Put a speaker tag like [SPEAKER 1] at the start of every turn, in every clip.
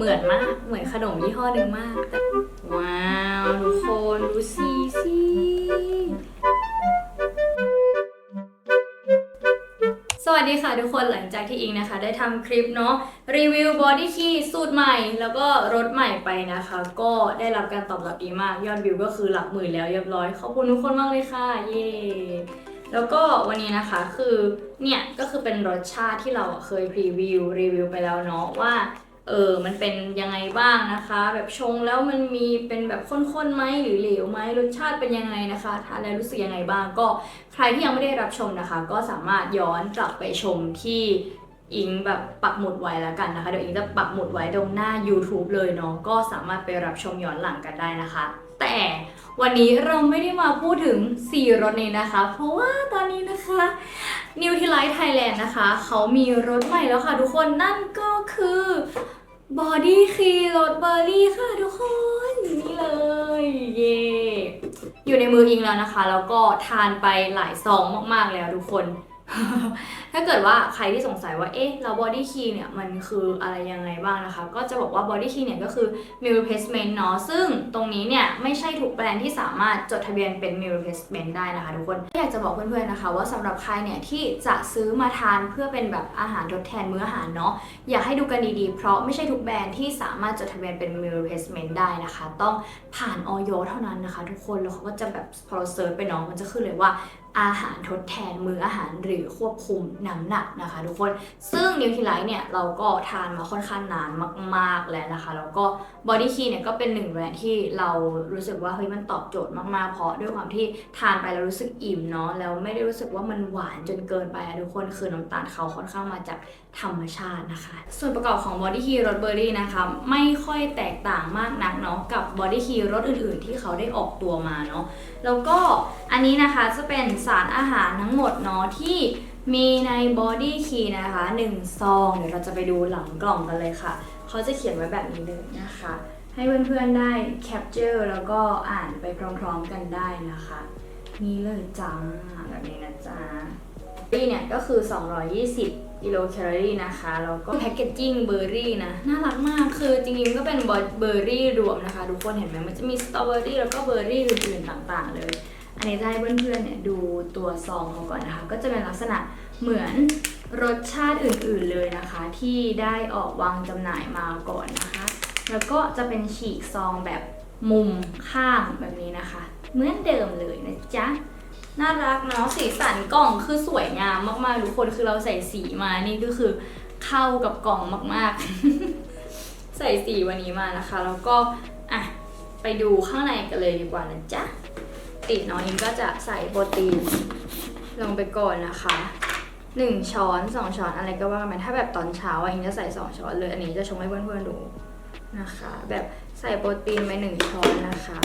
[SPEAKER 1] เหมือนมาก เหมือนขนมยี่ห้อหนึ่งมากแต่ว้าวทุกคนดูสิสิสวัสดีค่ะทุกคนหลังจากที่อิงนะคะ ได้ทำคลิปเนาะรีวิวบอดี้คีสูตรใหม่ แล้วก็รถใหม่ไปนะคะ ก็ได้รับการตอบรับดีมาก ยอดวิวก็คือหลักหมื่นแล้วเรียบร้อย ขอบคุณทุกคนมากเลยค่ะ เย้แล้วก็วันนี้นะคะคือเนี่ยก็คือเป็นรสชาติที่เราเคยพรีวิวรีวิวไปแล้วเนาะว่า เออมันเป็นยังไงบ้างนะคะ แบบชงแล้วมันมีเป็นแบบข้นๆไหมหรือเหลวไหมรสชาติเป็นยังไงนะคะทานแล้วรู้สึกยังไงบ้าง ก็ใครที่ยังไม่ได้รับชมนะคะ ก็สามารถย้อนกลับไปชมที่อิงแบบปักหมุดไว้แล้วกันนะคะ เดี๋ยวอิงจะปักหมุดไว้ตรงหน้า YouTube เลยเนาะก็สามารถไปรับชมย้อนหลังกันได้นะคะ แต่วันนี้เราไม่ได้มาพูดถึง 4 รถนี้นะคะ เพราะว่าตอนนี้นะคะ New t i l i g h t Thailand นะคะ เขามีรถใหม่แล้วค่ะทุกคนนั่นก็คือ บอดี้ครีรสเบอร์รี่ค่ะทุกคน นี่เลย เย่อยู่ในมืออิงแล้วนะคะ แล้วก็ทานไปหลายซองมากๆแล้วทุกคน ถ้าเกิดว่าใครที่สงสัยว่า เอ๊ะแล้ว body key เนี่ย มันคืออะไรยังไงบ้างนะคะ ก็จะบอกว่า body key เนี่ยก็คือ meal replacement เนาะ ซึ่งตรงนี้เนี่ย ไม่ใช่ทุกแบรนด์ที่สามารถจดทะเบียนเป็น meal replacement ได้นะคะทุกคน อยากจะบอกเพื่อนๆนะคะ ว่าสำหรับใครเนี่ย ที่จะซื้อมาทานเพื่อเป็นแบบอาหารทดแทนมื้ออาหารเนาะ อยากให้ดูกันดีๆ เพราะไม่ใช่ทุกแบรนด์ที่สามารถจดทะเบียนเป็น meal replacement ได้นะคะ ต้องผ่านออยเท่านั้นนะคะ ทุกคน แล้วเขาก็จะแบบพอเราเซิร์ชไปเนาะ มันจะขึ้นเลยว่าอาหารทดแทนมื้ออาหารหรือควบคุมน้ำหนักนะคะ ทุกคนซึ่งนิวท i ไลท์เนี่ยเราก็ทานมาค่อนข้างนานมาก ๆ แล้วนะคะ แล้วก็บอดี้คีเนี่ยก็เป็นหนึ่งแบรนด์ที่เรารู้สึกว่าเฮ้ยมันตอบโจทย์มาก ๆ เพราะด้วยความที่ทานไปแล้วรู้สึกอิ่มเนาะแล้วไม่ได้รู้สึกว่ามันหวานจนเกินไปทุกคนคือน้ำตาลเขาค่อนข้างมาจากธรรมชาตินะคะ ส่วนประกอบของบอดี้คีรสเบอร์รี่นะคะไม่ค่อยแตกต่างมากนักเนาะกับบอดี้คีรสอื่น ๆ ที่เขาได้ออกตัวมาเนาะแล้วก็อันนี้นะคะจะเป็นสารอาหารทั้งหมดเนาะที่มีในบอดี้คีนะคะ1ซอง เดี๋ยวเราจะไปดูหลังกล่องกันเลยค่ะ เขาจะเขียนไว้แบบนี้เลยนะคะ ให้เพื่อนๆได้แคปเจอร์แล้วก็อ่านไปพร้อมๆกันได้นะคะนี่เลยจ้าแบบนี้นะจ๊ะ นี่เนี่ยก็คือ 220 กิโลแคลอรี่นะคะ แล้วก็แพคเกจจิ้งเบอร์รี่นะ น่ารักมาก คือจริงๆก็เป็นเบอร์รี่รวมนะคะ ทุกคนเห็นไหมมันจะมีสตรอเบอรี่แล้วก็เบอร์รี่อื่นๆต่างๆ เลย อันนี้จะให้เพื่อนๆเนี่ยดูตัวซองเขาก่อนนะคะ ก็จะเป็นลักษณะเหมือนรสชาติอื่นๆเลยนะคะ ที่ได้ออกวางจำหน่ายมาก่อนนะคะ แล้วก็จะเป็นฉีกซองแบบมุมข้างแบบนี้นะคะ เหมือนเดิมเลยนะจ๊ะ น่ารักเนาะสีสันกล่องคือสวยงามมากๆทุกคนคือเราใส่สีมานี่ก็คือเข้ากับกล่องมากๆ ใส่สีวันนี้มานะคะ แล้วก็อะไปดูข้างในกันเลยดีกว่านะจ๊ะติดน้อยอิงก็จะใส่โปรตีนลงไปก่อนนะคะหนึ่งช้อนสองช้อนอะไรก็ว่ากันไปถ้าแบบตอนเช้าอะอิงจะใส่สองช้อนเลยอันนี้จะชงให้เพื่อนๆดูนะคะ แบบใส่โปรตีนไปหนึ่งช้อนนะคะ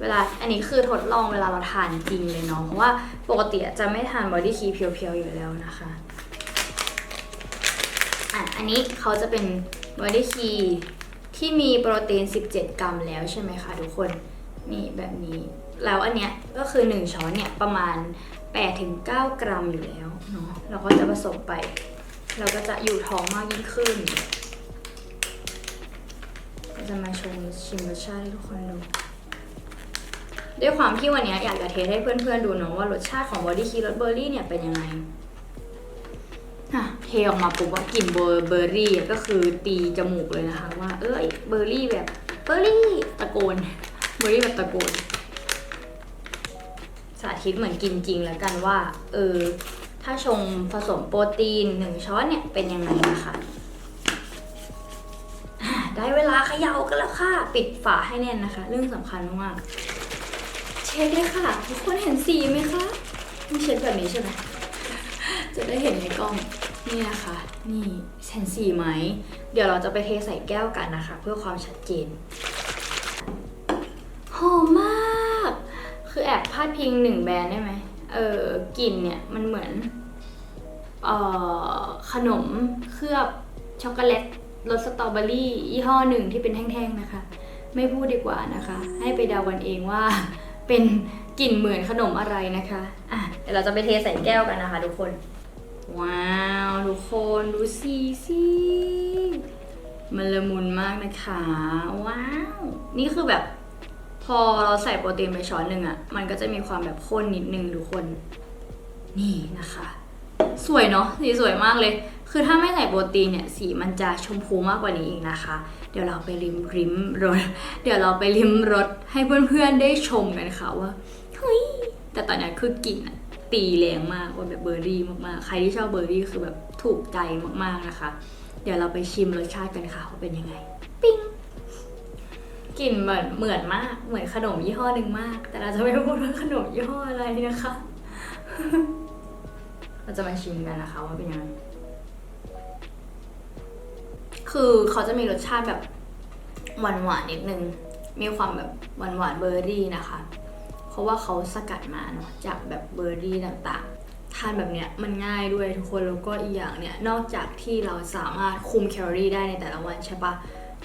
[SPEAKER 1] เวลาอันนี้คือทดลองเวลาเราทานจริงเลยเนาะเพราะว่าปกติจะไม่ทานบอดี้คีเพียวๆอยู่แล้วนะคะอะอันนี้เขาจะเป็นบอดี้คีที่มีโปรตีน 17 กรัมแล้วใช่ไหมคะทุกคนนี่แบบนี้แล้วอันเนี้ยก็คือ 1 ช้อนเนี่ยประมาณ8-9กรัมอยู่แล้วเนาะเราก็จะผสมไป เราก็จะอยู่ท้องมากยิ่งขึ้นจะมาชมชิมรสชาติให้ทุกคนดู ด้วยความที่วันนี้อยากจะเทสให้เพื่อนๆดูเนาะว่ารสชาติของบอดี้คีรสเบอร์รี่เนี่ยเป็นยังไงอะเทออกมาปุ๊บว่ากลิ่นเบอร์เบอร์รี่ก็คือตีจมูกเลยนะคะว่า เอ้ยเบอร์รี่แบบเบอร์รี่ตะโกนเบอร์รี่แบบตะโกนสาธิตเหมือนกินจริงแล้วกันว่า เออ ถ้าชงผสมโปรตีนหนึ่งช้อนเนี่ยเป็นยังไงนะคะได้เวลาเขย่ากันแล้วค่ะ ปิดฝาให้แน่นนะคะ เรื่องสำคัญมาก ช็คเลยค่ะ ทุกคนเห็นสีไหมคะไม่เช็คแบบนี้ใช่ไหมจะได้เห็นในกล้องนี่นะคะ นี่เห็นสีไหม เดี๋ยวเราจะไปเทใส่แก้วกันนะคะ เพื่อความชัดเจนหอมมาก คือแอบพาดพิงหนึ่งแบรนด์ได้ไหมเออกลิ่นเนี่ยมันเหมือนเอ่อขนมเคลือบช็อกโกแลตรสสตรอเบอรี่ยี่ห้อหนึ่งที่เป็นแท่งๆนะคะ ไม่พูดดีกว่านะคะ ให้ไปเดากันเองว่า เป็นกลิ่นเหมือนขนมอะไรนะคะอะเดี๋ยวเราจะไปเทใส่แก้วกันนะคะ ทุกคน ว้าวทุกคนดูสิสิมันละมุนมากนะคะ ว้าว นี่คือแบบ พอเราใส่โปรตีนไปช้อนหนึ่งอะ่ะ มันก็จะมีความแบบข้นนิดนึงทุกคน นี่นะคะ สวยเนาะสีสวยมากเลย คือถ้าไม่ใส่โปรตีนเนี่ยสีมันจะชมพูมากกว่านี้อีกนะคะ เดี๋ยวเราไปริมริมรสเดี๋ยวเราไปริมรสให้เพื่อนๆได้ชมกันค่ะว่าเฮ้ยแต่ตอนนี้คือกลิ่นอะตีแรงมากว่าแบบเบอร์รี่มากๆ ใครที่ชอบเบอร์รี่คือแบบถูกใจมากๆนะคะ เดี๋ยวเราไปชิมรสชาติกันค่ะว่าเป็นยังไง ปิ้งกลิ่นเหมือนเหมือนมากเหมือนขนมยี่ห้อหนึ่งมาก แต่เราจะไม่พูดว่าขนมยี่ห้ออะไรนะคะ เราจะมาชิมกันนะคะว่าเป็นยังไง คือเขาจะมีรสชาติแบบหวานหวานๆนิดนึง มีความแบบหวานหวานๆเบอร์รี่นะคะ เพราะว่าเขาสกัดมาเนาะจากแบบเบอร์รี่ต่างๆ ทานแบบเนี้ยมันง่ายด้วยทุกคน แล้วก็อีกอย่างเนี่ย นอกจากที่เราสามารถคุมแคลอรี่ได้ในแต่ละวันใช่ปะ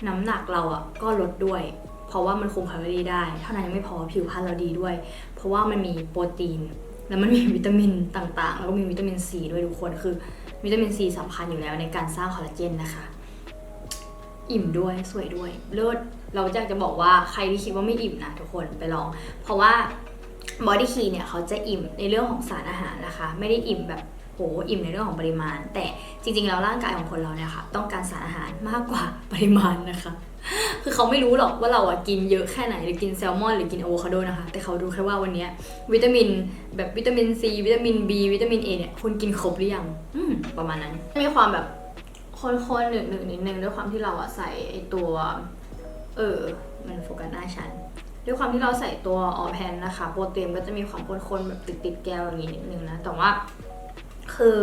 [SPEAKER 1] น้ำหนักเราอะ่ะก็ลดด้วย เพราะว่ามันคุมแคลอรี่ได้ เท่านั้นยังไม่พอผิวพรรณเราดีด้วย เพราะว่ามันมีโปรตีน แล้วมันมีวิตามินต่างๆ แล้วก็มีวิตามินซีด้วยทุกคน คือวิตามินซีสำคัญอยู่แล้วในการสร้างคอลลาเจนนะคะ อิ่มด้วยสวยด้วย เลิศ เราอยากจะบอกว่าใครที่คิดว่าไม่อิ่มนะทุกคนไปลอง เพราะว่าบอดี้คีเนี่ยเขาจะอิ่มในเรื่องของสารอาหารนะคะ ไม่ได้อิ่มแบบโหอิ่มในเรื่องของปริมาณ แต่จริงๆแล้วร่างกายของคนเราเนี่ยค่ะต้องการสารอาหารมากกว่าปริมาณนะคะ คือเขาไม่รู้หรอกว่าเราอะกินเยอะแค่ไหนหรือกินแซลมอนหรือกินอะโวคาโดนะคะ แต่เขารู้แค่ว่าวันนี้วิตามินแบบวิตามินซีวิตามิน B วิตามิน A เนี่ยคุณกินครบหรือยังอืมประมาณนั้นมีความแบบข้นๆหนึบหนึนิดนึงด้วยความที่เราอะใส่ไอตัว เออ มันโฟกัสหน้าฉันด้วยความที่เราใส่ตัวออแพนนะคะ โปรตีนก็จะมีความข้นๆแบบติดๆแก้วอย่างนี้นิดนึงนะ แต่ว่าคือ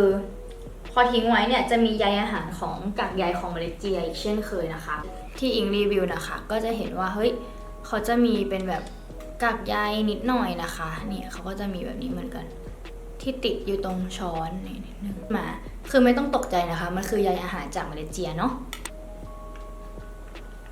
[SPEAKER 1] พอทิ้งไว้เนี่ยจะมีใยอาหารของกากใยของเมล็ดเจียอีกเช่นเคยนะคะ ที่อิงรีวิวนะคะ ก็จะเห็นว่าเฮ้ยเขาจะมีเป็นแบบกากใยนิดหน่อยนะคะเนี่ยเขาก็จะมีแบบนี้เหมือนกัน ที่ติดอยู่ตรงช้อนนี่นิดนึงมาคือไม่ต้องตกใจนะคะ มันคือใยอาหารจากเมล็ดเจียเนาะ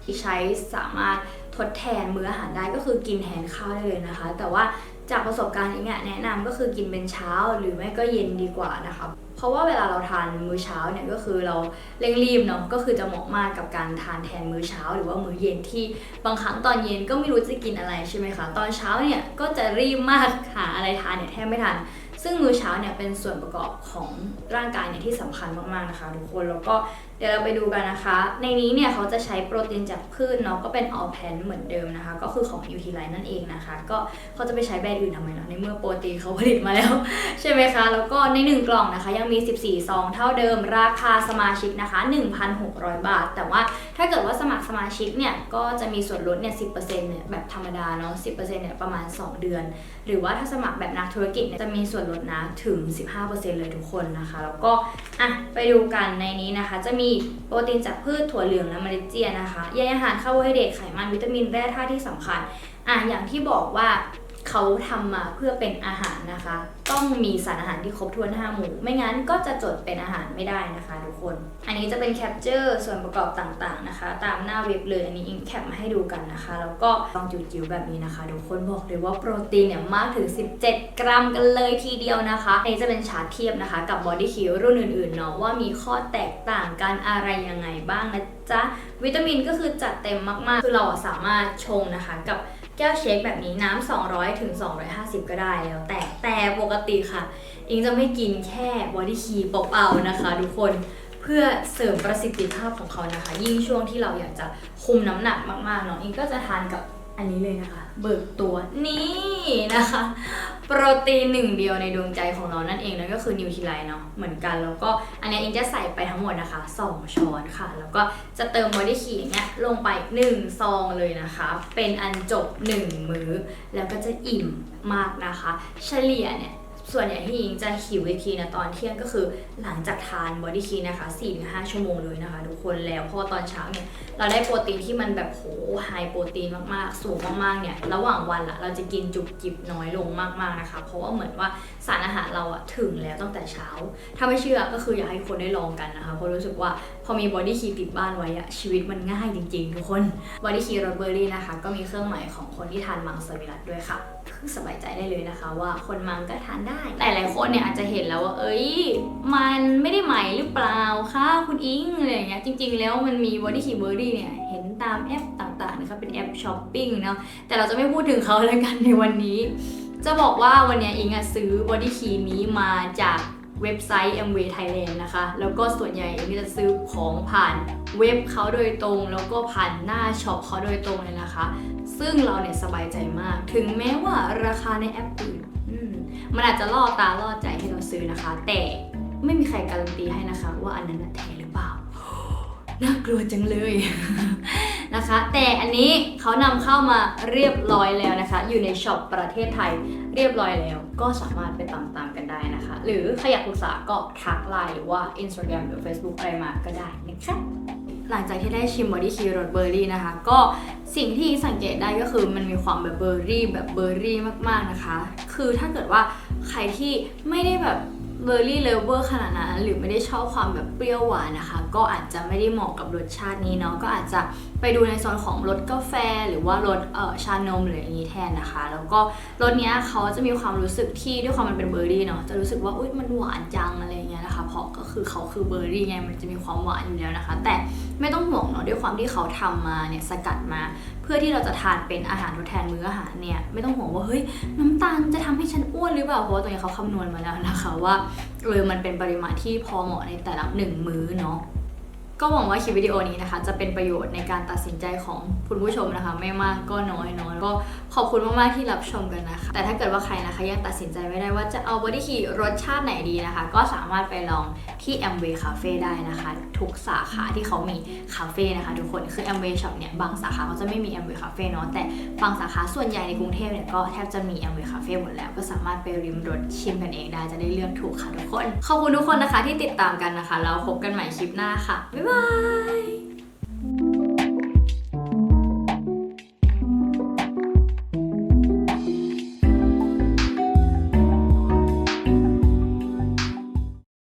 [SPEAKER 1] ที่ใช้สามารถทดแทนมื้ออาหารได้ก็คือกินแทนข้าวได้เลยนะคะ แต่ว่า จากประสบการณ์เองอะแนะนำก็คือกินเป็นเช้าหรือไม่ก็เย็นดีกว่านะคะเพราะว่าเวลาเราทานมื้อเช้าเนี่ยก็คือเราเร่งรีบเนาะก็คือจะเหมาะมากกับการทานแทนมื้อเช้า หรือว่ามื้อเย็นที่บางครั้งตอนเย็นก็ไม่รู้จะกินอะไรใช่ไหมคะตอนเช้าเนี่ยก็จะรีบมากหาอะไรทานเนี่ยแทบไม่ทัน ซึ่งมื้อเช้าเนี่ยเป็นส่วนประกอบของร่างกายเนี่ยที่สำคัญมากๆนะคะทุกคนแล้วก็เดี๋ยวเราไปดูกันนะคะ ในนี้เนี่ยเขาจะใช้โปรตีนจากพืชเนาะก็เป็นออลแพนเหมือนเดิมนะคะ ก็คือของยูทีไลนั่นเองนะคะ ก็เขาจะไปใช้แบรนด์อื่นทำไมล่ะในเมื่อโปรตีนเขาผลิตมาแล้ว ใช่ไหมคะ แล้วก็ใน 1 กล่องนะคะ ยังมี 14 ซองเท่าเดิมราคาสมาชิกนะคะ 1,600 บาท แต่ว่า ถ้าเกิดว่าสมัครสมาชิกเนี่ยก็จะมีส่วนลดเนี่ย10%เนี่ยแบบธรรมดาเนาะ10%เนี่ยประมาณ 2 เดือน หรือว่าถ้าสมัครแบบนักธุรกิจเนี่ยจะมีส่วนลดนะถึง 15%เลยทุกคนนะคะ แล้วก็อะไปดูกันในนี้นะคะ จะมีโปรตีนจากพืชถั่วเหลืองและเมล็ดเจียนะคะใยอาหารคาร์โบไฮเดรตไขมันวิตามินแร่ธาตุที่สำคัญอะอย่างที่บอกว่า เขาทำมาเพื่อเป็นอาหารนะคะ ต้องมีสารอาหารที่ครบถ้วน5หมู่ ไม่งั้นก็จะจดเป็นอาหารไม่ได้นะคะทุกคน อันนี้จะเป็นแคปเจอร์ส่วนประกอบต่างๆนะคะ ตามหน้าเว็บเลยอันนี้อิงแคปมาให้ดูกันนะคะ แล้วก็ลองจิ๋วๆแบบนี้นะคะทุกคนบอกเลยว่าโปรตีนเนี่ยมากถึง 17 กรัมกันเลยทีเดียวนะคะอันนี้จะเป็นชาร์ตเทียบนะคะ กับบอดี้คิวรุ่นอื่นๆเนาะว่ามีข้อแตกต่างกันอะไรยังไงบ้างนะจ๊ะวิตามินก็คือจัดเต็มมากๆ คือเราสามารถชงนะคะกับ แก้วเชคแบบนี้น้ำ200ถึง250 ก็ได้แล้วแต่แต่ปกติค่ะ อิงจะไม่กินแค่บอดี้คีเปล่าๆนะคะ ทุกคนเพื่อเสริมประสิทธิภาพของเขานะคะ ยิ่งช่วงที่เราอยากจะคุมน้ำหนักมากๆเนาะอิงก็จะทานกับ อันนี้เลยนะคะ เบิกตัวนี่นะคะ โปรตีนหนึ่งเดียวในดวงใจของเรานั่นเองนั่นก็คือนิวทรีไลน์เนาะเหมือนกันแล้วก็อันนี้เองจะใส่ไปทั้งหมดนะคะ 2 ช้อนค่ะ แล้วก็จะเติมบอดี้คีอย่างเงี้ยลงไป1ซองเลยนะคะ เป็นอันจบ 1 มื้อ แล้วก็จะอิ่มมากนะคะ เฉลี่ยเนี่ย ส่วนใหญ่ที่อิงจะหิวอีกทีนะตอนเที่ยงก็คือหลังจากทานบอดี้คีนะคะ 4-5 ชั่วโมงเลยนะคะ ทุกคนแล้วพอตอนเช้าเนี่ยเราได้โปรตีนที่มันแบบโหไฮโปรตีนมากๆ สูงมากๆเนี่ยระหว่างวันละเราจะกินจุกจิบน้อยลงมากๆนะคะ เพราะว่าเหมือนว่าสารอาหารเราอะถึงแล้วตั้งแต่เช้า ถ้าไม่เชื่อก็คืออยากให้คนได้ลองกันนะคะเพราะรู้สึกว่า อมีบอดี้คีติดบ้านไว้อะชีวิตมันง่ายจริงๆ ทุกคนบอดี้คีโรสเบอรี่นะคะ ก็มีเครื่องหมายของคนที่ทานมังสวิรัตด้วยค่ะเคือสบายใจได้เลยนะคะ ว่าคนมังก็ทานได้ หลายๆคนเนี่ยอาจจะเห็นแล้วว่า เอ้ย มันไม่ได้ใหม่หรือเปล่าคะคุณอิงอะไรอย่างเงี้ยจริง ๆ แล้วมันมีบอดี้คีเบอร์รี่เนี่ยเห็นตามแอปต่างๆนะคะเป็นแอปช้อปปิ้งเนาะแต่เราจะไม่พูดถึงเขาแล้วกันในวันนี้ จะบอกว่าวันเนี้ยอิงอะซื้อบอดี้คีนี้มาจาก เว็บไซต์ MV Thailand นะคะ แล้วก็ส่วนใหญ่เอิงจะซื้อของผ่านเว็บเขาโดยตรง แล้วก็ผ่านหน้าช็อปเขาโดยตรงเลยนะคะ ซึ่งเราเนี่ยสบายใจมาก ถึงแม้ว่าราคาในแอปอื่นมันอาจจะล่อตาล่อใจให้เราซื้อนะคะ แต่ไม่มีใครการันตีให้นะคะ ว่าอันนั้นแท้หรือเปล่า น่ากลัวจังเลย นะคะ แต่อันนี้เขานำเข้ามาเรียบร้อยแล้วนะคะ อยู่ในช็อปประเทศไทยเรียบร้อยแล้ว ก็สามารถไปตามๆกันได้นะคะ หรือใครอยากปรึกษาก็ทักไลน์หรือว่า Instagram หรือ Facebook อะไรมาก็ได้นะคะหลังจากที่ได้ชิมบอดี้คีรสเบอร์รี่นะคะ ก็สิ่งที่สังเกตได้ก็คือมันมีความแบบเบอร์รี่แบบเบอร์รี่มากๆนะคะ คือถ้าเกิดว่าใครที่ไม่ได้แบบเบอร์รี่เลเวอร์ขนาดนั้นหรือไม่ได้ชอบความแบบเปรี้ยวหวานนะคะ ก็อาจจะไม่ได้เหมาะกับรสชาตินี้เนาะก็อาจจะ ไปดูในโซนของรสกาแฟ หรือว่ารสเอ่อชานมหรืออย่างนี้แทนนะคะ แล้วก็รสเนี้ยเขาจะมีความรู้สึกที่ด้วยความมันเป็นเบอร์รี่เนาะจะรู้สึกว่าอุ้ยมันหวานจังอะไรอย่างเงี้ยนะคะเพราะก็คือเขาคือเบอร์รี่ไงมันจะมีความหวานอยู่แล้วนะคะ แต่ไม่ต้องห่วงเนาะด้วยความที่เขาทำมาเนี่ยสกัดมา เพื่อที่เราจะทานเป็นอาหารทดแทนมื้ออาหารเนี่ยไม่ต้องห่วงว่าเฮ้ยน้ำตาลจะทำให้ฉันอ้วนหรือเปล่าเพราะว่าตรงนี้เขาคำนวณมาแล้วนะคะว่าเออมันเป็นปริมาณที่พอเหมาะในแต่ละหนึ่งมื้อเนาะ ก็หวังว่าคลิปวิดีโอนี้นะคะ จะเป็นประโยชน์ในการตัดสินใจของคุณผู้ชมนะคะ ไม่มากก็น้อยเนาะก็ขอบคุณมาก ๆ ที่รับชมกันนะคะ แต่ถ้าเกิดว่าใครนะคะยังตัดสินใจไม่ได้ว่าจะเอาบอดี้คีรสชาติไหนดีนะคะ ก็สามารถไปลองที่ Amway Cafe ได้นะคะ ทุกสาขาที่เขามีคาเฟ่นะคะ ทุกคนคือ Amway Shop เนี่ยบางสาขาเขาจะไม่มี Amway Cafe เนาะแต่บางสาขาส่วนใหญ่ในกรุงเทพเนี่ยก็แทบจะมี Amway Cafe หมดแล้วก็สามารถไปริมรสชิมกันเองได้จะได้เลือกถูกค่ะทุกคนขอบคุณทุกคนนะคะที่ติดตามกันนะคะแล้วพบกันใหม่คลิปหน้าค่ะบ๊ายบาย bye.